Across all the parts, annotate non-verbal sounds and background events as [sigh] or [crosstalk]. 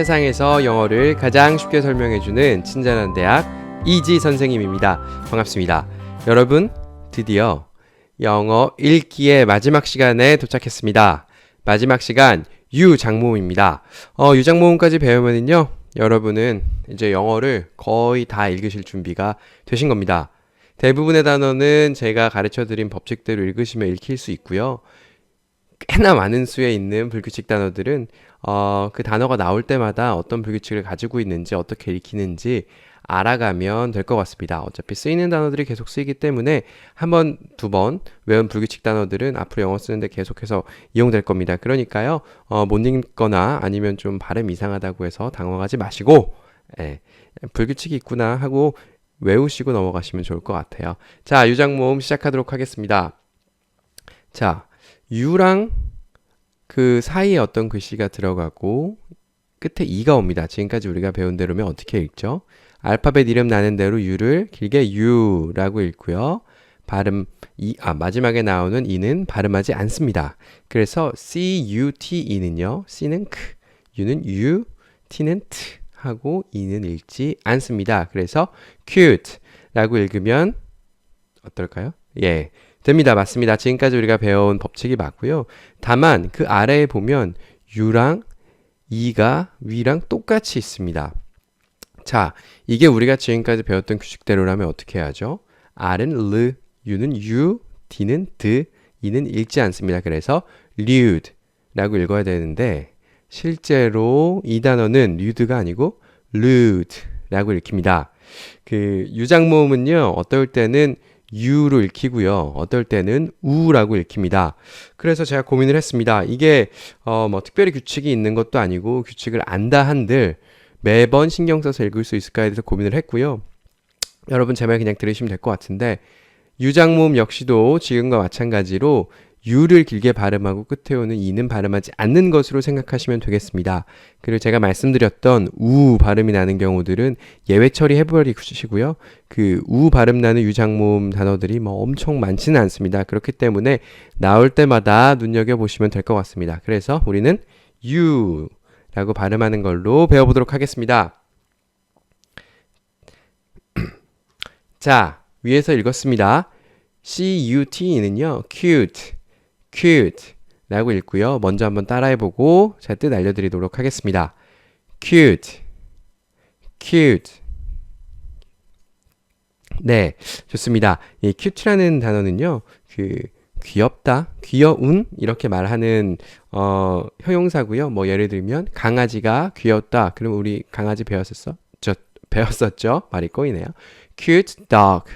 세상에서 영어를 가장 쉽게 설명해주는 친절한 대학 이지 선생님입니다. 반갑습니다. 여러분, 드디어 영어 읽기의 마지막 시간에 도착했습니다. 마지막 시간 유장모음입니다. 어, 유장모음까지 배우면은요, 여러분은 이제 영어를 거의 다 읽으실 준비가 되신 겁니다. 대부분의 단어는 제가 가르쳐 드린 법칙대로 읽으시면 읽힐 수 있고요. 꽤나 많은 수에 있는 불규칙 단어들은 어, 그 단어가 나올 때마다 어떤 불규칙을 가지고 있는지 어떻게 읽히는지 알아가면 될 것 같습니다. 어차피 쓰이는 단어들이 계속 쓰이기 때문에 한 번, 두 번 외운 불규칙 단어들은 앞으로 영어 쓰는데 계속해서 이용될 겁니다. 그러니까요, 어, 못 읽거나 아니면 좀 발음 이상하다고 해서 당황하지 마시고, 예, 불규칙이 있구나 하고 외우시고 넘어가시면 좋을 것 같아요. 자, 유장 모음 시작하도록 하겠습니다. 자, 유랑 그 사이에 어떤 글씨가 들어가고 끝에 이가 옵니다. 지금까지 우리가 배운 대로면 어떻게 읽죠? 알파벳 이름 나는 대로 유를 길게 유라고 읽고요. 발음 이, 아, 마지막에 나오는 이는 발음하지 않습니다. 그래서 C, U, T, E는요. C는 크, U는 U, T는 T 하고 E는 읽지 않습니다. 그래서 cute 라고 읽으면 어떨까요? 예. 됩니다. 맞습니다. 지금까지 우리가 배운 법칙이 맞고요. 다만 그 아래에 보면 U랑 E가 위랑 똑같이 있습니다. 자, 이게 우리가 지금까지 배웠던 규칙대로라면 어떻게 하죠? R은 르, U는 U, D는 드, E는 읽지 않습니다. 그래서 lewd 라고 읽어야 되는데 실제로 이 단어는 lewd가 아니고 lewd 라고 읽힙니다. 그 유장모음은요. 어떨 때는 유로 읽히고요. 어떨 때는 우라고 읽힙니다. 그래서 제가 고민을 했습니다. 이게 어 뭐 특별히 규칙이 있는 것도 아니고 규칙을 안다 한들 매번 신경 써서 읽을 수 있을까에 대해서 고민을 했고요. 여러분 제 말 그냥 들으시면 될 것 같은데 유장모음 역시도 지금과 마찬가지로 유를 길게 발음하고 끝에 오는 이는 발음하지 않는 것으로 생각하시면 되겠습니다. 그리고 제가 말씀드렸던 우 발음이 나는 경우들은 예외 처리해 버리시고요. 그 우 발음 나는 유장모음 단어들이 뭐 엄청 많지는 않습니다. 그렇기 때문에 나올 때마다 눈여겨 보시면 될 것 같습니다. 그래서 우리는 유라고 발음하는 걸로 배워보도록 하겠습니다. [clears throat] 자, 위에서 읽었습니다. C-U-T는요, cute, cute 라고 읽고요. 먼저 한번 따라해보고 제 뜻 알려드리도록 하겠습니다. cute, cute. 네, 좋습니다. 이 cute라는 단어는요, 그 귀엽다, 귀여운 이렇게 말하는 어, 형용사고요. 뭐 예를 들면 강아지가 귀엽다. 그럼 우리 강아지 배웠었어? 저 배웠었죠? 말이 꼬이네요. cute dog.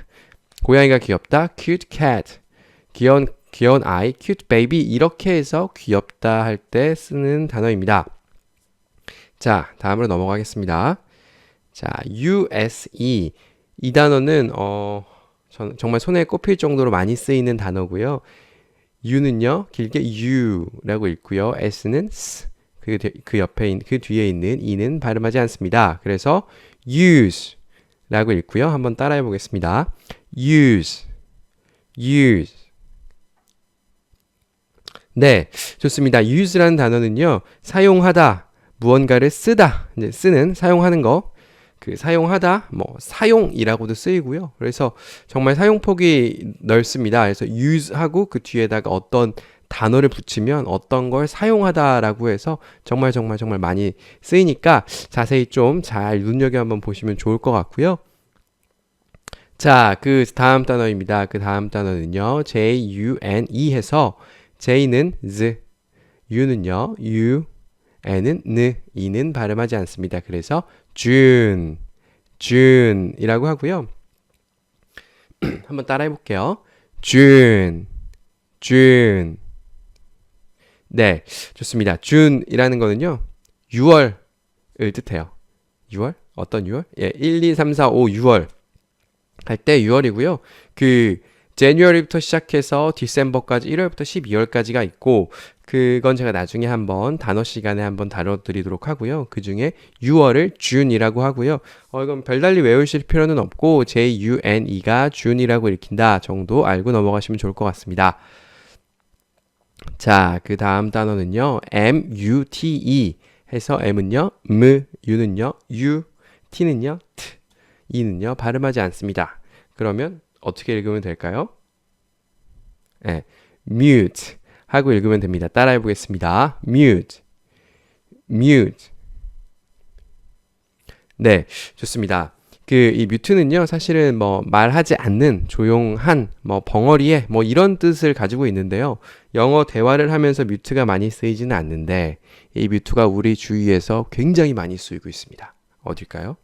고양이가 귀엽다. cute cat. 귀여운 귀여운 아이, cute baby 이렇게 해서 귀엽다 할 때 쓰는 단어입니다. 자, 다음으로 넘어가겠습니다. 자, USE 이 단어는 어 전, 정말 손에 꼽힐 정도로 많이 쓰이는 단어고요. U는요 길게 U라고 읽고요. S는 S 그, 그 옆에 있, 그 뒤에 있는 E는 발음하지 않습니다. 그래서 use라고 읽고요. 한번 따라해 보겠습니다. use, use. 네, 좋습니다. use라는 단어는요 사용하다, 무언가를 쓰다, 이제 쓰는 사용하는 거. 그 사용하다, 뭐 사용이라고도 쓰이고요. 그래서 정말 사용폭이 넓습니다. 그래서 use하고 그 뒤에다가 어떤 단어를 붙이면 어떤 걸 사용하다라고 해서 정말 정말 정말 많이 쓰이니까 자세히 좀 잘 눈여겨 한번 보시면 좋을 것 같고요. 자, 그 다음 단어입니다. 그 다음 단어는요. J-U-N-E 해서 J는 Z, U는요. U, N은 N, E는 발음하지 않습니다. 그래서 June, June이라고 하고요. [clears throat] 한번 따라해 볼게요. June, June. 네, 좋습니다. June이라는 거는요. 6월을 뜻해요. 6월? 어떤 6월? 예, 1, 2, 3, 4, 5, 6월. 할 때 6월이고요. 그 January부터 시작해서 December까지 1월부터 12월까지가 있고 그건 제가 나중에 한번 단어 시간에 한번 다뤄드리도록 하고요. 그 중에 6월을 June이라고 하고요. 어, 이건 별달리 외우실 필요는 없고 J-U-N-E가 June이라고 읽힌다 정도 알고 넘어가시면 좋을 것 같습니다. 자, 그 다음 단어는요. M-U-T-E 해서 M은요, M, U는요, U, T는요, T, E는요, 발음하지 않습니다. 그러면 어떻게 읽으면 될까요? 네, mute 하고 읽으면 됩니다. 따라해 보겠습니다. mute, mute. 네, 좋습니다. 그 이 뮤트는요 사실은 뭐 말하지 않는 조용한 뭐 벙어리에 뭐 이런 뜻을 가지고 있는데요 영어 대화를 하면서 뮤트가 많이 쓰이지는 않는데 이 뮤트가 우리 주위에서 굉장히 많이 쓰이고 있습니다 어딜까요?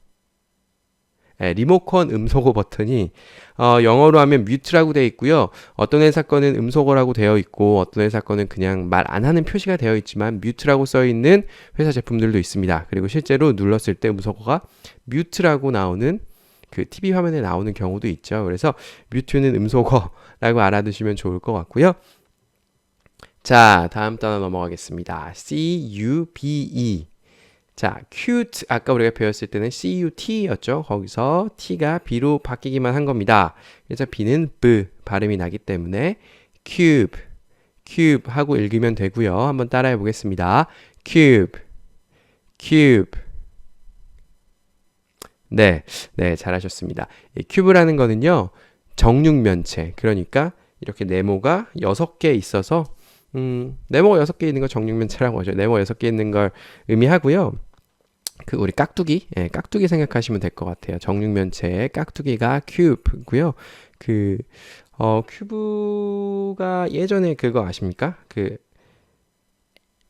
네, 리모컨 음소거 버튼이 어, 영어로 하면 뮤트라고 되어 있고요. 어떤 회사 거는 음소거라고 되어 있고 어떤 회사 거는 그냥 말 안 하는 표시가 되어 있지만 뮤트라고 써 있는 회사 제품들도 있습니다. 그리고 실제로 눌렀을 때 음소거가 뮤트라고 나오는 그 TV 화면에 나오는 경우도 있죠. 그래서 뮤트는 음소거라고 알아두시면 좋을 것 같고요. 자, 다음 단어 넘어가겠습니다. C-U-B-E 자, cute 아까 우리가 배웠을 때는 cut였죠. 거기서 t가 b로 바뀌기만 한 겁니다. 그래서 b는 b 발음이 나기 때문에 cube, cube 하고 읽으면 되고요. 한번 따라해 보겠습니다. cube, cube. 네, 네, 잘하셨습니다. 이 큐브라는 거는요, 정육면체. 그러니까 이렇게 네모가 6개 있어서 음, 네모가 여섯 개 있는 걸 정육면체라고 하죠. 네모 여섯 개 있는 걸 의미하고요. 그 우리 깍두기, 예, 깍두기 생각하시면 될 것 같아요. 정육면체의 깍두기가 큐브고요. 그 어, 큐브가 예전에 그거 아십니까? 그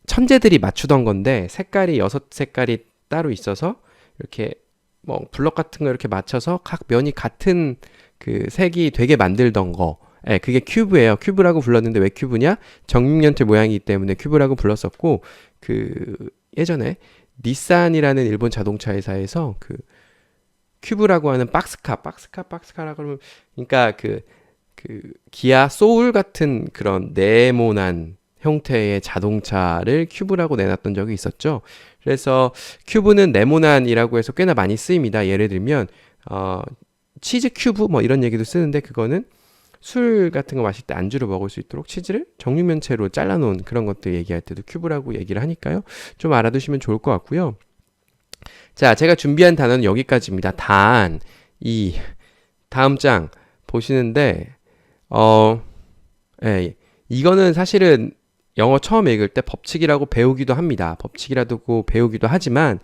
천재들이 맞추던 건데 색깔이 여섯 색깔이 따로 있어서 이렇게 뭐 블럭 같은 거 이렇게 맞춰서 각 면이 같은 그 색이 되게 만들던 거. 예, 그게 큐브예요. 큐브라고 불렀는데 왜 큐브냐? 정육면체 모양이기 때문에 큐브라고 불렀었고 그 예전에 니산이라는 일본 자동차 회사에서 그 큐브라고 하는 박스카, 박스카, 박스카라 그러면 그러니까 그, 그 기아 소울 같은 그런 네모난 형태의 자동차를 큐브라고 내놨던 적이 있었죠. 그래서 큐브는 네모난이라고 해서 꽤나 많이 쓰입니다. 예를 들면 어, 치즈 큐브 뭐 이런 얘기도 쓰는데 그거는 술 같은 거 마실 때 안주로 먹을 수 있도록 치즈를 정육면체로 잘라놓은 그런 것들 얘기할 때도 큐브라고 얘기를 하니까요. 좀 알아두시면 좋을 것 같고요. 자, 제가 준비한 단어는 여기까지입니다. 단, 이, 다음 장 보시는데, 어, 예, 이거는 사실은 영어 처음 읽을 때 법칙이라고 배우기도 합니다. 법칙이라고 배우기도 하지만,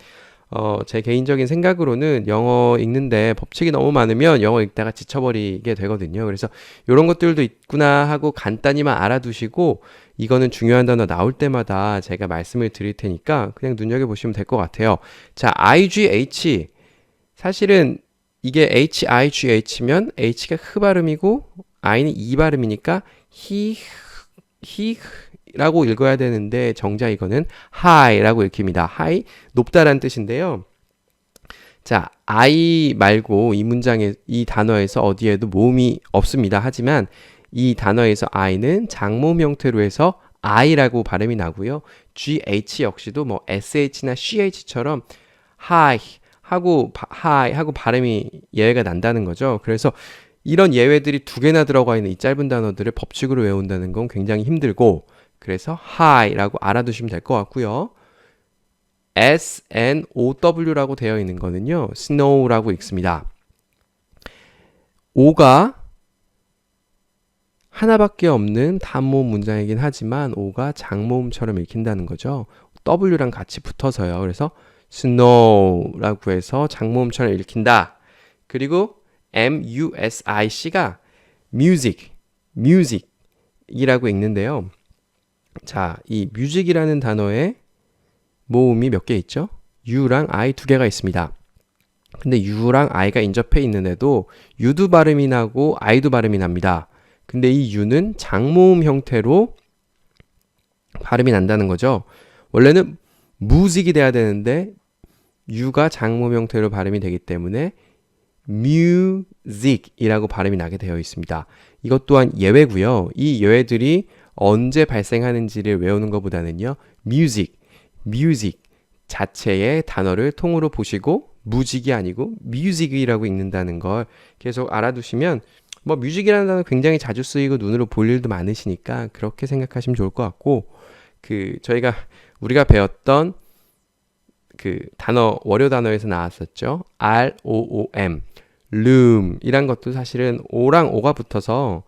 어, 제 개인적인 생각으로는 영어 읽는데 법칙이 너무 많으면 영어 읽다가 지쳐버리게 되거든요. 그래서 이런 것들도 있구나 하고 간단히만 알아두시고 이거는 중요한 단어 나올 때마다 제가 말씀을 드릴 테니까 그냥 눈여겨보시면 될 것 같아요. 자, IGH. 사실은 이게 HIGH면 H가 흐 발음이고 I는 이 발음이니까 he, he, 라고 읽어야 되는데 정작 이거는 high라고 읽힙니다. high 높다라는 뜻인데요. 자, I 말고 이 문장에 이 단어에서 어디에도 모음이 없습니다. 하지만 이 단어에서 I는 장모음 형태로 해서 I라고 발음이 나고요. GH 역시도 뭐 SH나 CH처럼 high 하고 high 하고 발음이 예외가 난다는 거죠. 그래서 이런 예외들이 두 개나 들어가 있는 이 짧은 단어들을 법칙으로 외운다는 건 굉장히 힘들고 그래서 high라고 알아두시면 될 것 같고요. S, N, O, W라고 되어 있는 거는요. snow라고 읽습니다. O가 하나밖에 없는 단모음 문장이긴 하지만 O가 장모음처럼 읽힌다는 거죠. W랑 같이 붙어서요. 그래서 snow라고 해서 장모음처럼 읽힌다. 그리고 M-U-S-I-C가 music, music이라고 읽는데요. 자, 이 뮤직이라는 단어에 모음이 몇 개 있죠? U랑 I 두 개가 있습니다. 근데 U랑 I가 인접해 있는 애도 U도 발음이 나고 I도 발음이 납니다. 근데 이 U는 장모음 형태로 발음이 난다는 거죠. 원래는 무직이 돼야 되는데 U가 장모음 형태로 발음이 되기 때문에 music이라고 발음이 나게 되어 있습니다. 이것 또한 예외고요. 이 예외들이 언제 발생하는지를 외우는 것보다는요. music, music 자체의 단어를 통으로 보시고 무직이 아니고 music이라고 읽는다는 걸 계속 알아두시면 뭐 뮤직이라는 단어 굉장히 자주 쓰이고 눈으로 볼 일도 많으시니까 그렇게 생각하시면 좋을 것 같고 그 저희가 우리가 배웠던 그 단어 월요 단어에서 나왔었죠. R O O M loom 이란 것도 사실은 오랑 오가 붙어서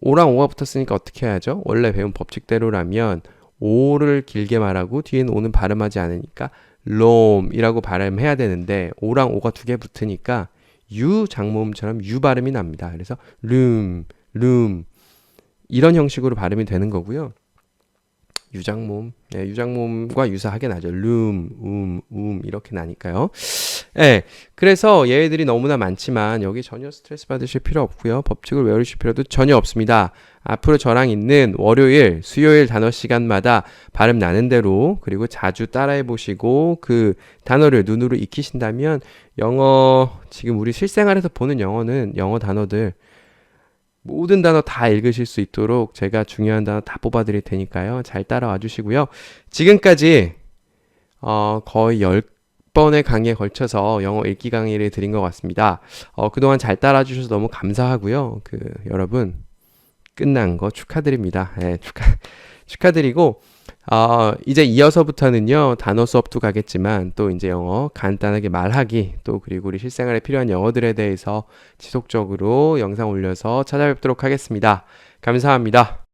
오랑 오가 붙었으니까 어떻게 해야죠? 원래 배운 법칙대로라면 오를 길게 말하고 뒤에는 오는 발음하지 않으니까 loom이라고 발음해야 되는데 오랑 오가 두 개 붙으니까 유 장모음처럼 유 발음이 납니다. 그래서 loom, loom 이런 형식으로 발음이 되는 거고요. 유장모음, 네, 유장모음과 유사하게 나죠. loom, 음, 음 이렇게 나니까요. 네, 그래서 얘들이 너무나 많지만 여기 전혀 스트레스 받으실 필요 없고요. 법칙을 외우실 필요도 전혀 없습니다. 앞으로 저랑 있는 월요일, 수요일 단어 시간마다 발음 나는 대로 그리고 자주 따라해 보시고 그 단어를 눈으로 익히신다면 영어 지금 우리 실생활에서 보는 영어는 영어 단어들 모든 단어 다 읽으실 수 있도록 제가 중요한 단어 다 뽑아 드릴 테니까요. 잘 따라와 주시고요. 지금까지 어, 거의 10번의 강의에 걸쳐서 영어 읽기 강의를 드린 것 같습니다. 어, 그동안 잘 따라 주셔서 너무 감사하고요. 그 여러분 끝난 거 축하드립니다. 예, 축하 [laughs] 축하드리고 어, 이제 이어서부터는요 단어 수업도 가겠지만 또 이제 영어 간단하게 말하기 또 그리고 우리 실생활에 필요한 영어들에 대해서 지속적으로 영상 올려서 찾아뵙도록 하겠습니다. 감사합니다.